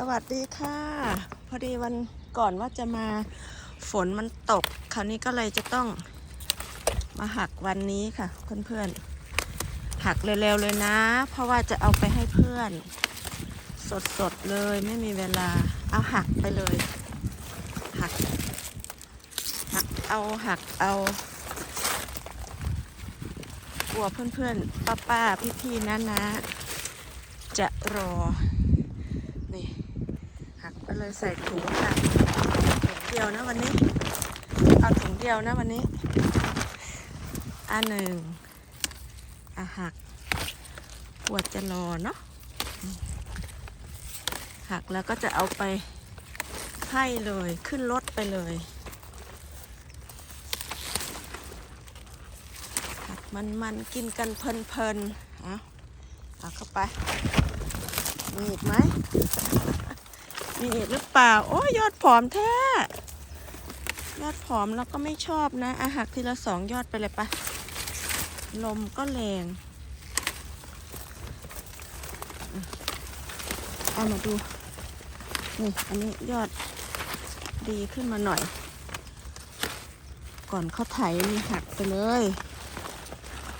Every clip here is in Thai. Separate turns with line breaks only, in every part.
สวัสดีค่ะ พอดีวันก่อนว่าจะมาฝนมันตก คราวนี้ก็เลยจะต้องมาหักวันนี้ค่ะ เพื่อนๆ หักเร็วๆเลยนะ เพราะว่าจะเอาไปให้เพื่อน สดๆเลยไม่มีเวลาเอาหักไปเลย หัก หักเอาหักเอากลัวเพื่อนๆป้าๆพี่ๆนะนะๆจะรอ เลยใส่ถุงค่ะถุงเดียวนะวันนี้ เอาถุงเดียวนะวันนี้ อันหนึ่งอะหักปวดจะรอเนาะหักแล้วก็จะเอาไปให้เลยขึ้นรถไปเลยหักมันมันกินกันเพลินๆเอาเอาเข้าไปมีอีกไหม มีอีกหรือเปล่า โอ้ยอดผอมแท้ ยอดผอมแล้วก็ไม่ชอบนะอาหักทีละสองยอดไปเลยปะลมก็แรง เอามาดู นี่ อันนี้ยอดดีขึ้นมาหน่อย ก่อนเขาไถนี่หักไปเลย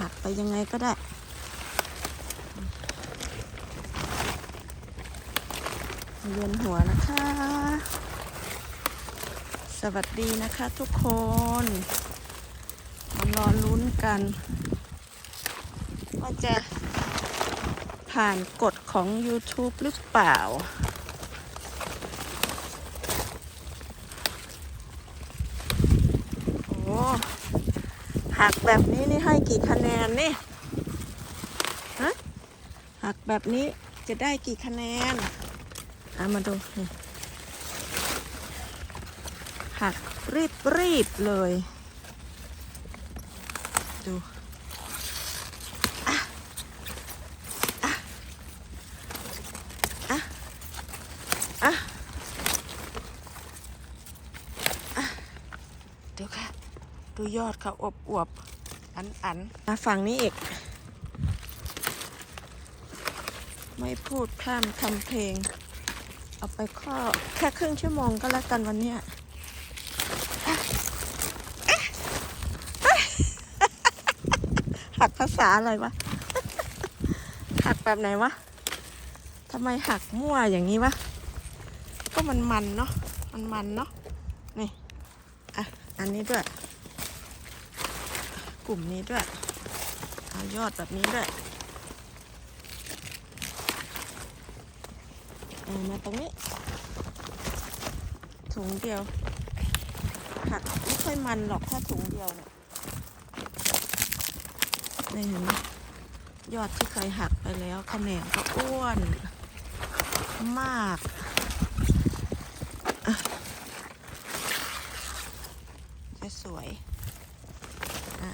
หักไปยังไงก็ได้ เวียนหัวนะคะ สวัสดีนะคะทุกคนมารอลุ้นกันว่าจะผ่านกฎของ YouTube หรือเปล่า โอ้หักแบบนี้นี่ให้กี่คะแนนนี่ฮะหักแบบนี้จะได้กี่คะแนน เอามาดูนี่หักรีบรีบเลย ดูอะอะอะอะดูค่ะ ดูยอดเขาอบอวบอันอันมาฝั่งนี้อีก ไม่พูดพร่ำทำเพลง เอาไปข้อแค่ครึ่งชั่วโมงก็แล้วกันวันเนี้ยหักภาษาอะไรวะ หักแบบไหนวะทำไมหักมั่วอย่างนี้วะ ก็มันมันเนาะ มันมันเนาะ นี่ อะ อันนี้ด้วย กลุ่มนี้ด้วย เอายอดแบบนี้ด้วย เอา มาตรงนี้ ถุงเดียวหักไม่ค่อยมันหรอกถ้าถุงเดียวเนี่ยนี่เห็นไหมยอดที่เคยหักไปแล้วแขนงก็อ้วน มากจะสวย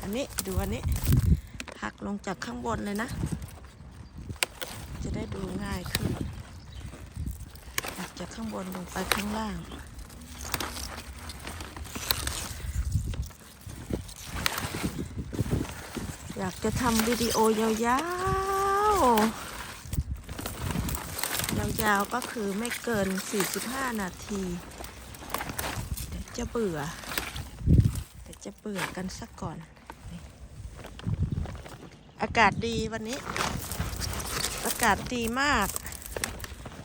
อันนี้ดูอันนี้ หักลงจากข้างบนเลยนะ จะได้ดูง่ายขึ้น จากข้างบนลงไปข้างล่าง อยากจะทำวิดีโอยาวๆ ยาวๆ ก็คือไม่เกิน 45 นาที เดี๋ยวจะเบื่อ เดี๋ยวจะเบื่อกันสักก่อน อากาศดีวันนี้ อากาศดีมาก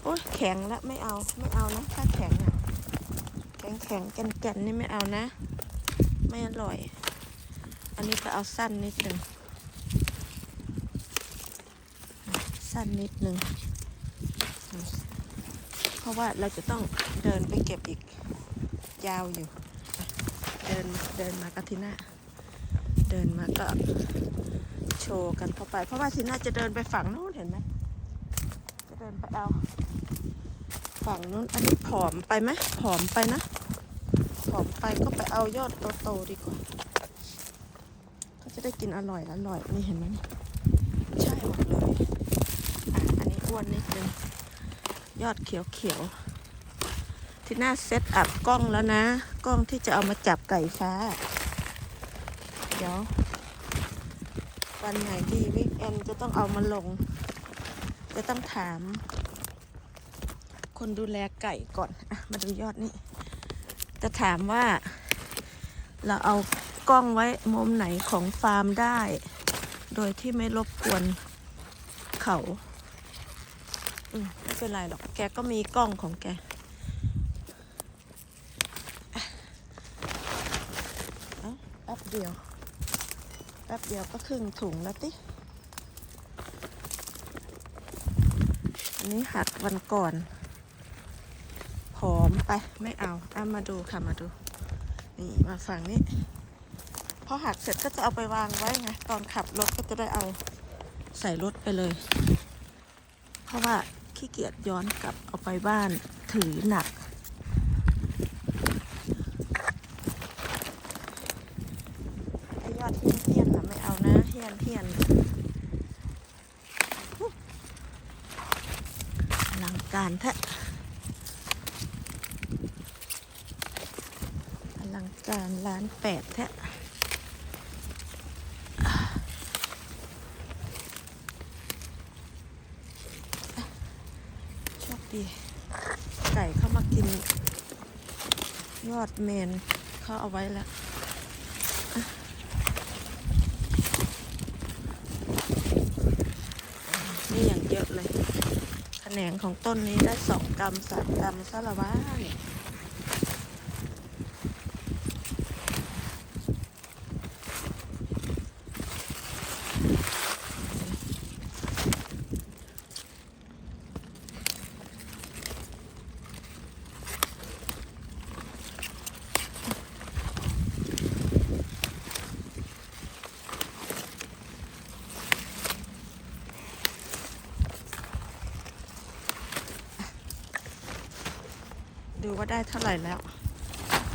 โอ้ยแข็งแล้วไม่เอาไม่เอานะถ้าแข็งอะแข็งแข็งแก่นแก่นๆนี่ไม่เอานะ ไม่อร่อย อันนี้ก็เอาสั้นนิดหนึ่งสั้นนิดหนึ่งเพราะว่าเราจะต้องเดินไปเก็บอีกยาวอยู่ เดินเดินมากบทีน่าเดินมาก็โชว์กันเข้าไป เพราะว่าทีน่าจะเดินไปฝั่งนู้นเห็นไหม เดินไปเอา ฝั่งนู้นอันนี้ผอมไปไหมผอมไปนะ ผอมไปก็ไปเอายอดโตๆดีกว่า ก็จะได้กินอร่อยอร่อยนี่เห็นไหมใช่หมดเลย อันนี้อ้วนนิดนึง ยอดเขียวๆ ที่หน้าเซตอัพกล้องแล้วนะ กล้องที่จะเอามาจับไก่ฟ้า เดี๋ยววันไหนดีวิกเอนจะต้องเอามาลง จะต้องถาม คนดูแลไก่ก่อนอะมาดูยอดนี่ จะถามว่า เราเอากล้องไว้มุมไหนของฟาร์มได้ โดยที่ไม่รบกวนเขาอืมไม่เป็นไรหรอก แกก็มีกล้องของแกแป๊บเดียว แป๊บเดียวก็ครึ่งถุงแล้วติ นี้หักวันก่อนผอมไปไม่เอาเอามาดูค่ะมาดู นี่มาฝั่งนี้พอหักเสร็จก็จะเอาไปวางไว้ไงตอนขับรถก็จะได้เอาใส่รถไปเลย เพราะว่าขี้เกียจย้อนกลับเอาไปบ้านถือหนัก ไอ้ยอดเฮี้ยนเฮี้ยนๆน่ะไม่เอานะเฮี้ยนเฮี้ยนอลังการแท้อลังการล้านแปดแท้โชคดี ไก่เข้ามากิน ยอดเมนเขาเอาไว้แล้ว นี่อย่างเยอะเลย แข นงของต้นนี้ได้สองกรัมสามกรัมซะละวะเนี่ยดูว่า ได้เท่าไหร่แล้ว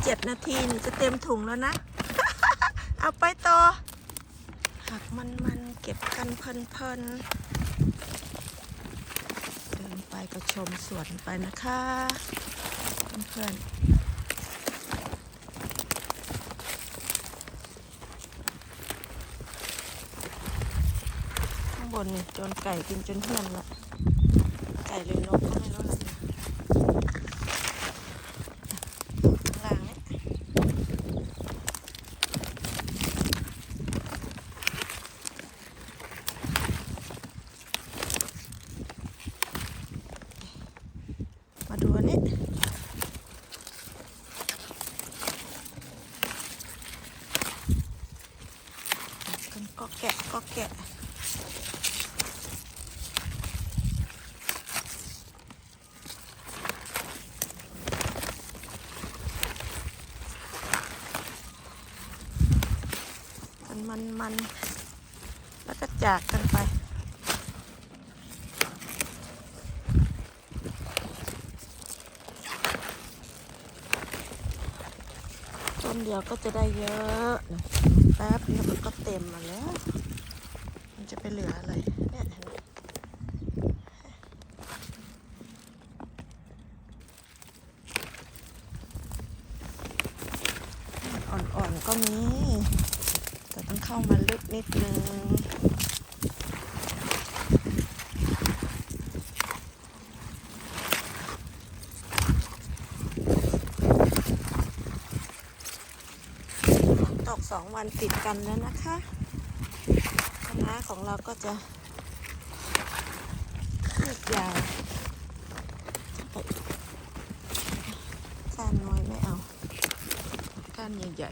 เจ็ดนาทีจะเต็มถุงแล้วนะ เอาไปต่อหักมันมันๆเก็บกันเพลินเพลินๆเดินไปก็ชมสวนไปนะคะเพื่อนๆข้างบนนี่จนไก่กินจนเหี้ยนละไก่หรือนกก็ไม่รู้ละข้างล่างเนี่ยมาดูอันนี้กันก็ แกะก็แกะ มันมันมันแล้วก็จากกันไปต้นเดียวก็จะได้เยอะนะ แป๊บเดียวมันก็เต็มมาแล้ว มันจะไปเหลืออะไรเนี่ยเห็นไหมอ่อนๆก็มี แต่ต้องเข้ามาลึกนิดนึง ฝนตกส องวันติดกันแล้วนะคะคณะของเราก็จะยืดยาวก้านน้อยไม่เอาก้านใหญ่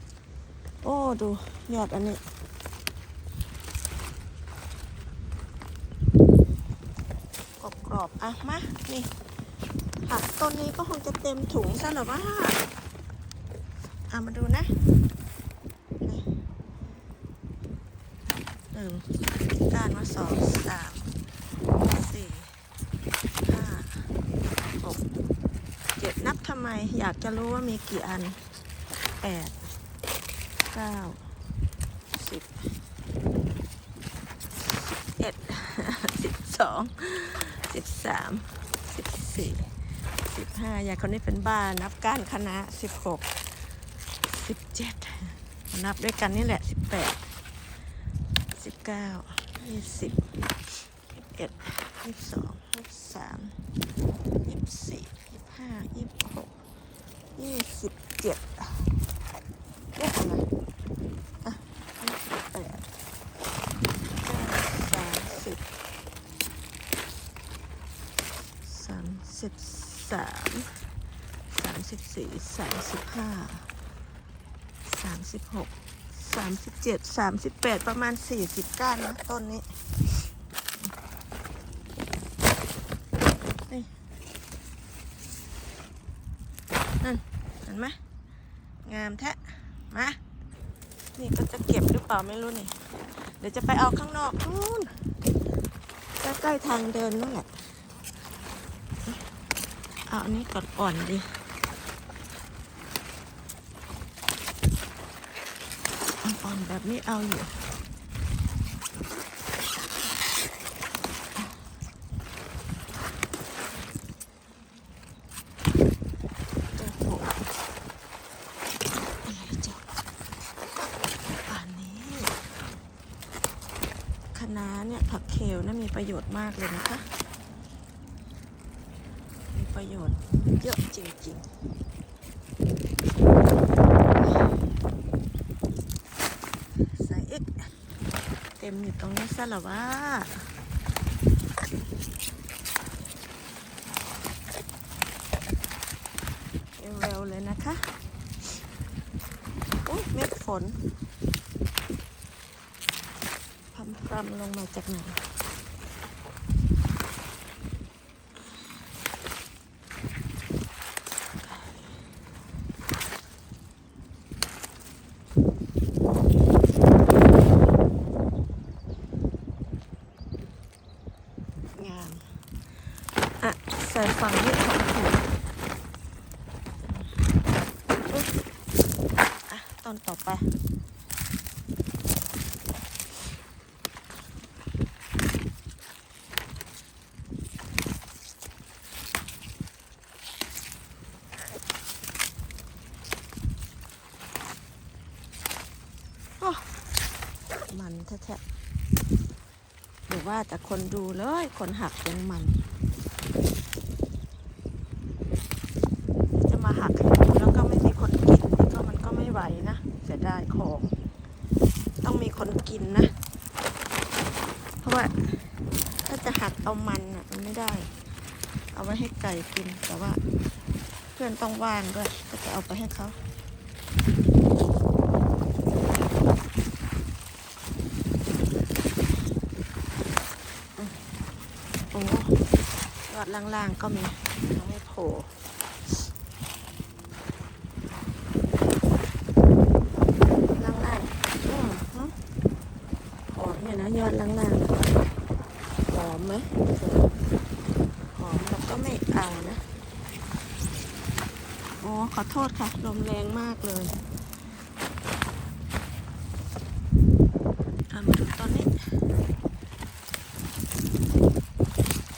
ๆ โอ้ ดูยอดอันนี้กรอบๆอะ มา นี่ผักต้นนี้ก็คงจะเต็มถุงซะหรอว่า เอามาดูนะหนึ่งก้านมาสองสามสี่ห้าหกเจ็ดนับทำไม อยากจะรู้ว่ามีกี่อันแปดเก้าสิบสิบเอ็ดสิบสองสิบสามสิบสี่สิบห้ายายคนนี้เป็นบ้านับก้านคณะสิบหก สิบเจ็ดนับด้วยกันนี่แหละสิบแปดสิบเก้ายี่สิบยี่สิบเอ็ดยี่สิบสองยี่สิบสามยี่สิบสี่ยี่สิบห้ายี่สิบหกยี่สิบเจ็ด สามสิบหกสามสิบเจ็ดสามสิบแปดประมาณสี่สิบก้านนะต้นนี้นี่นั่นเห็นไหมงามแท้มานี่ก็จะเก็บหรือเปล่าไม่รู้นี่ เดี๋ยวจะไปเอาข้างนอกนู่นใกล้ๆทางเดินนั่นแหละเอาอันนี้ก่อนๆดิ อนแบบนี้เอาอยู่โอ้โหอะไรจ๊ะป่านนี้คะน้าเนี่ยผักเคลนะมีประโยชน์มากเลยนะคะ มีประโยชน์เยอะจริงๆ ใส่เอ็กเไมอยู่ตรงนี้ซะเหรอวะเร็วๆเลยนะคะโอ้ยเม็ดฝนพำพรำลงมาจากไหน งาม อะ ใส่ฝั่งนี้ของถูก อะตอนต่อ ไป มันแท้ๆหรือว่าแต่คนดูเลย คนหักยังมัน จะมาหักให้ดูแล้วก็ไม่มีคนกินนี่ก็มันก็ไม่ไหวนะเสียดายของ ต้องมีคนกินนะ เพราะว่าถ้าจะหักเอามันอะมันไม่ได้ เอาไว้ให้ไก่กิน แต่ว่า เพื่อนต้องว่างด้วย ก็จะเอาไปให้เขาโอ้ยอดล่างๆก็มียังไม่โผล่ ล่างๆอืมฮะหอมเนี่ยนะยอดล่างๆหอมไหมหอมแล้วก็ไม่เอานะ โทษค่ะ ลมแรงมากเลยามาดูต้นนี้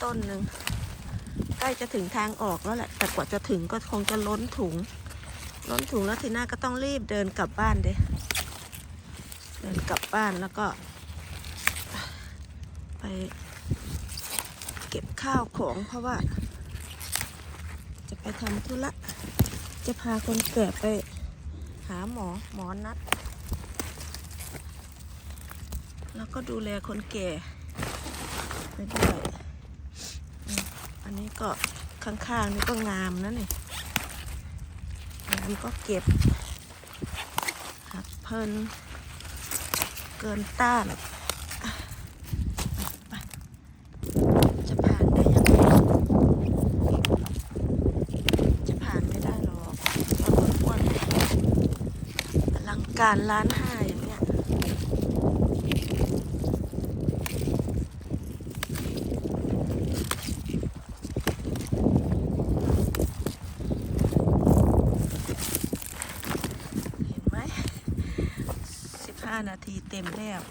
ต้นหนึ่งใกล้จะถึงทางออกแล้วแหละ แต่กว่าจะถึงก็คงจะล้นถุง ล้นถุงแล้วทีหน้าก็ต้องรีบเดินกลับบ้านเด้เดินกลับบ้านแล้วก็ ไป เก็บข้าวของเพราะว่า จะไปทำธุระ จะพาคนแก่ไปหาหมอหมอนัด แล้วก็ดูแลคนแก่ไปด้วยอันนี้ก็ข้างๆนี่ก็งามนะนี่งามก็เก็บ หักเพลินเกินต้านอะไปจะผ่านได้ยังไงจะผ่านไม่ได้หรอกเราอ้วนๆอลัง การล้านห้าอย่างเนี้ยเห็นไหมสิบห้านาทีเต็มแล้ว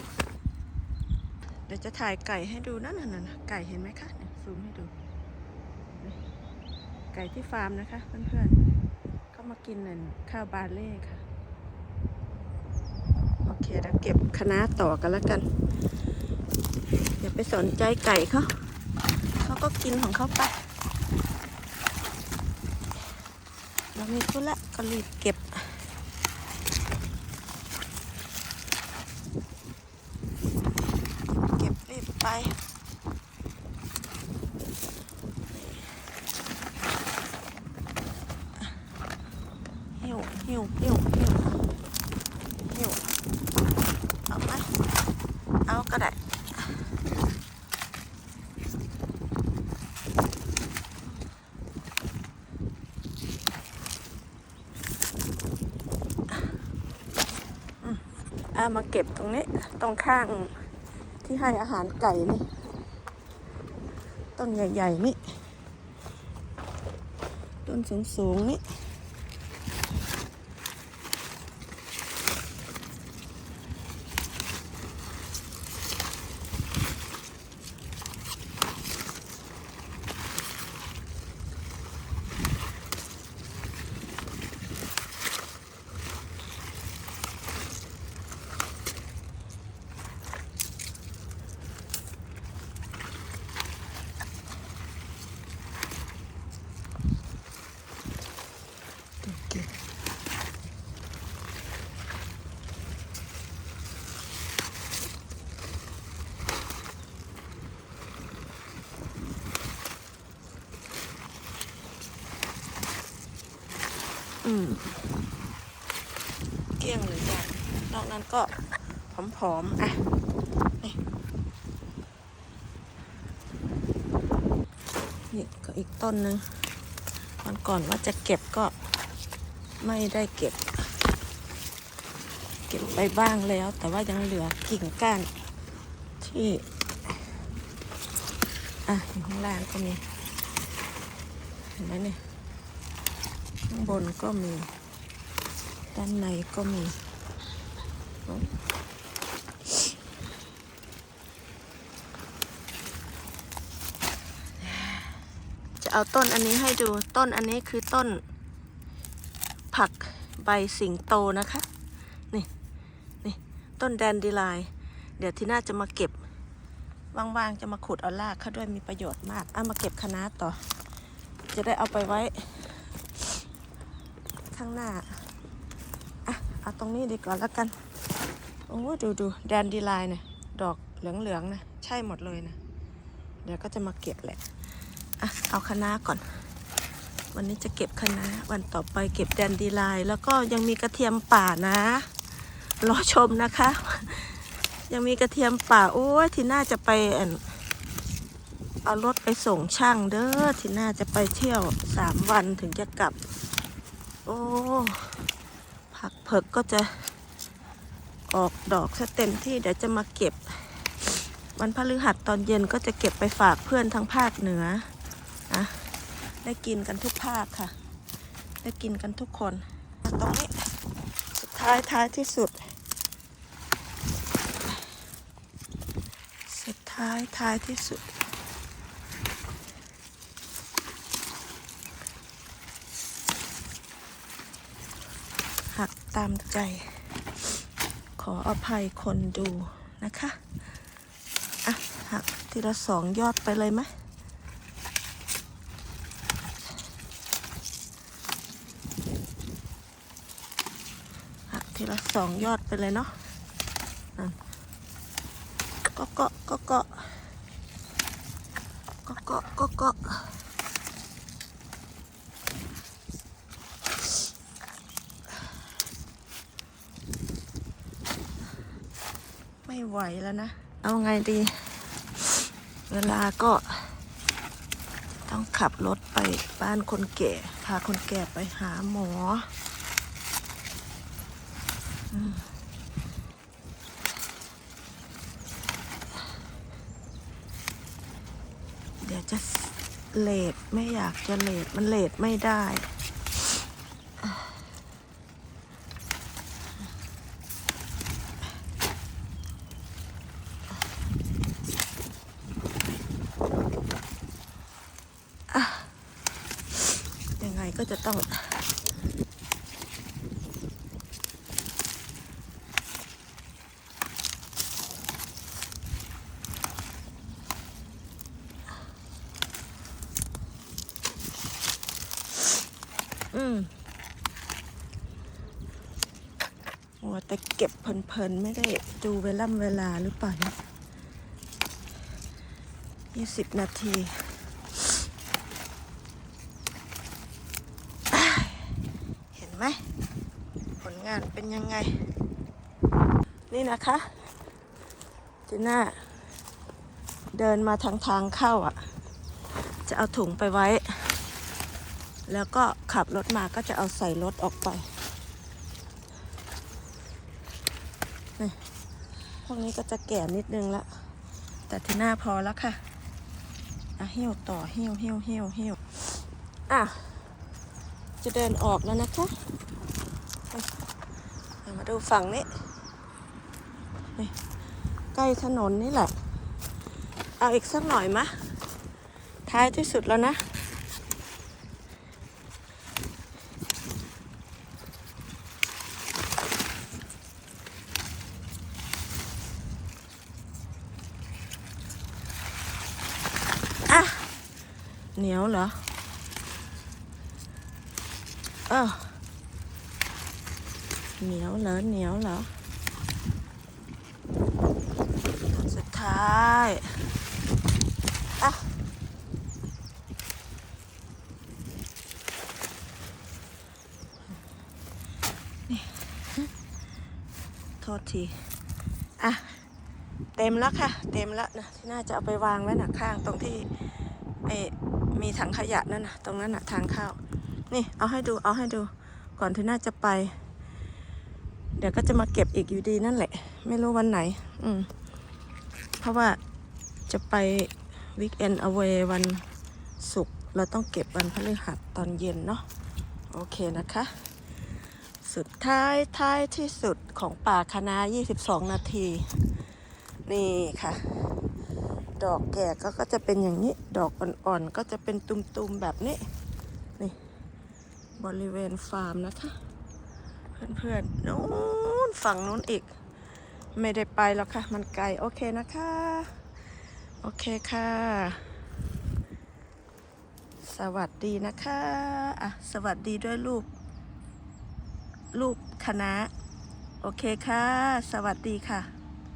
เดี๋ยวจะถ่ายไก่ให้ดูนั่นน่ะนะไก่เห็นไหมคะซูมให้ดู ไก่ที่ฟาร์มนะคะเพื่อนๆเขามากินนั่นข้าวบาเล่ค่ะ เคเดี๋ยวเก็บคณะต่อกันแล้วกัน อย่าไปสนใจไก่เขาเขาก็กินของเขาไป เรามีทุละก็รีบเก็บ เก็บรีบไป หิวหิวหิวหิวหิวเอาไหมเอาก็ได้ เอามาเก็บตรงนี้ ตรงข้างที่ให้อาหารไก่นี่ ต้นใหญ่ ๆ นี่ ต้นสูง ๆ นี่ โอืมเกลี้ยงเลยจ้ะนอกนั้นก็ผอมๆ อะนี่นี่ก็อีกต้นนึงวันก่อนว่าจะเก็บก็ ไม่ได้เก็บ เก็บไปบ้างแล้ว แต่ว่ายังเหลือกิ่งก้านที่ อะอยู่ข้างล่างก็มี เห็นไหมเนี่ยข้างบนก็มี ด้านในก็มีจะเอาต้นอันนี้ให้ดูต้นอันนี้คือต้น ผักใบสิงโตนะคะ นี่นี่ต้นแดนดีไลน์เดี๋ยวที่น่าจะมาเก็บว่างๆจะมาขุดเอารากเขาด้วยมีประโยชน์มากเอามาเก็บคะน้าต่อ จะได้เอาไปไว้ ข้างหน้าอะเอาตรงนี้ดีกว่าแล้วกันโอ้ดูดูแดนดีไลน์เนี่ยดอกเหลืองๆนะใช่หมดเลยนะเดี๋ยวก็จะมาเก็บแหละอะเอาคะน้าก่อน วันนี้จะเก็บคะน้าวันต่อไปเก็บแดนดีไลน์แล้วก็ยังมีกระเทียมป่านะ รอชมนะคะ ยังมีกระเทียมป่า โอ้ยที่น่าจะไปเอารถไปส่งช่างเด้อที่น่าจะไปเที่ยวสามวันถึงจะกลับ โอ้ผักเผือกก็จะออกดอกซะเต็มที่เดี๋ยวจะมาเก็บ วันพฤหัสตอนเย็นก็จะเก็บไปฝากเพื่อนทางภาคเหนือนะ ได้กินกันทุกภาคค่ะ ได้กินกันทุกคน ตรงนี้ สุดท้ายท้ายที่สุด สุดท้ายท้ายที่สุด หักตามใจ ขออภัยคนดูนะคะ อะ หักทีละสองยอดไปเลยไหมหักที ละสองยอดไปเลยเนาะก็เกาะก็เกาะก็เกาะก็เกาะไม่ไหวแล้วนะ เอาไงดี เวลาก็ ต้องขับรถไปบ้านคนแก่ พาคนแก่ไปหาหมอ เดี๋ยวจะเลทไม่อยากจะเลทมันเลทไม่ได้ ยังไงก็จะต้อง อืม แต่ เก็บเพลินๆ ไม่ได้ดูเวล่ำเวลาหรือเปล่าเนี่ยยี่สิบนาทีเห็นไหมผลงานเป็นยังไง นี่นะคะจีน่าเดินมาทางทางเข้าอะ จะเอาถุงไปไว้ แล้วก็ขับรถมาก็จะเอาใส่รถออกไป นี่พวกนี้ก็จะแก่นิดนึงละ แต่ที่หน้าพอแล้วค่ะ อะหิ้วต่อเหิ้วเหิ้วเหิ้วเหิ้วอะ จะเดินออกแล้วนะคะ มาดูฝั่งนี้นี่ใกล้ถนนนี่แหละ เอาอีกสักหน่อยมะ ท้ายที่สุดแล้วนะ เหนียวเหรอเออเหนียวเหรอเหนียวเหรอสุดท้ายอะนี่โทษทีอะเต็มแล้วค่ะ เต็มแล้วนะที่น่าจะเอาไปวางไว้หนะข้างตรงที่ไอ มีถังขยะนั่นนะตรงนั้นนะทางเข้า นี่เอาให้ดูเอาให้ดู ก่อนที่น่าจะไป เดี๋ยวก็จะมาเก็บอีกอยู่ดีนั่นแหละ ไม่รู้วันไหน อืม เพราะว่าจะไปวิกเอนเอาไว้วันศุกร์เราต้องเก็บวันพฤหัสตอนเย็นเนาะโอเคนะคะ สุดท้ายท้ายที่สุดของป่าคณะ 22 นาที นี่ค่ะ ดอกแก่ก็ก็จะเป็นอย่างนี้ ดอกอ่อนๆก็จะเป็นตุ่มๆแบบนี้ นี่ บริเวณฟาร์มนะคะ เพื่อนๆนู้นฝั่งนู้นอีก ไม่ได้ไปแล้วค่ะ มันไกล โอเคนะคะ โอเคค่ะ สวัสดีนะคะอะสวัสดีด้วยรูป รูปคณะ โอเคค่ะ สวัสดีค่ะ